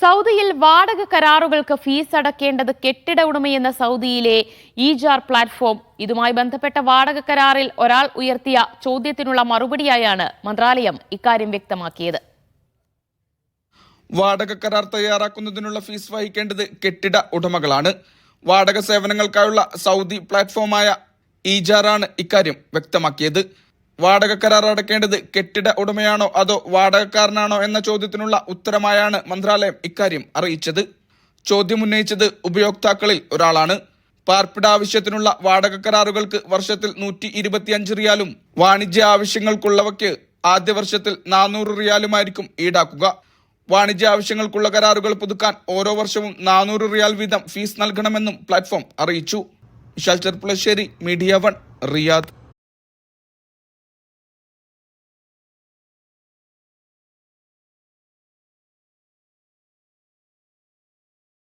സൗദിയിൽ വാടക കരാറുകൾക്ക് ഫീസ് അടക്കേണ്ടത് കെട്ടിട ഉടമയെന്ന സൗദിയിലെ ഇജാർ പ്ലാറ്റ്ഫോം ഇതുമായി ബന്ധപ്പെട്ട വാടക കരാറിൽ ഒരാൾ ഉയർത്തിയ ചോദ്യത്തിനുള്ള മറുപടിയായാണ് മന്ത്രാലയം ഇക്കാര്യം വ്യക്തമാക്കിയത്. വാടക കരാർ തയ്യാറാക്കുന്നതിനുള്ള ഫീസ് വഹിക്കേണ്ടത് കെട്ടിട ഉടമകളാണ്. വാടക സേവനങ്ങൾക്കായുള്ള സൗദി പ്ലാറ്റ്ഫോമായ ഇജാറാണ് ഇക്കാര്യം വ്യക്തമാക്കിയത്. വാടക കരാർ അടക്കേണ്ടത് കെട്ടിട ഉടമയാണോ അതോ വാടകക്കാരനാണോ എന്ന ചോദ്യത്തിനുള്ള ഉത്തരമായാണ് മന്ത്രാലയം ഇക്കാര്യം അറിയിച്ചത്. ചോദ്യം ഉന്നയിച്ചത് ഉപയോക്താക്കളിൽ ഒരാളാണ്. പാർപ്പിട ആവശ്യത്തിനുള്ള വാടക കരാറുകൾക്ക് വർഷത്തിൽ നൂറ്റി ഇരുപത്തിയഞ്ച് റിയാലും വാണിജ്യ ആവശ്യങ്ങൾക്കുള്ളവയ്ക്ക് ആദ്യ വർഷത്തിൽ നാനൂറ് റിയാലുമായിരിക്കും ഈടാക്കുക. വാണിജ്യ ആവശ്യങ്ങൾക്കുള്ള കരാറുകൾ പുതുക്കാൻ ഓരോ വർഷവും നാനൂറ് റിയാൽ വീതം ഫീസ് നൽകണമെന്നും പ്ലാറ്റ്ഫോം അറിയിച്ചു. Vishal Cherpulassery Media One Riyadh.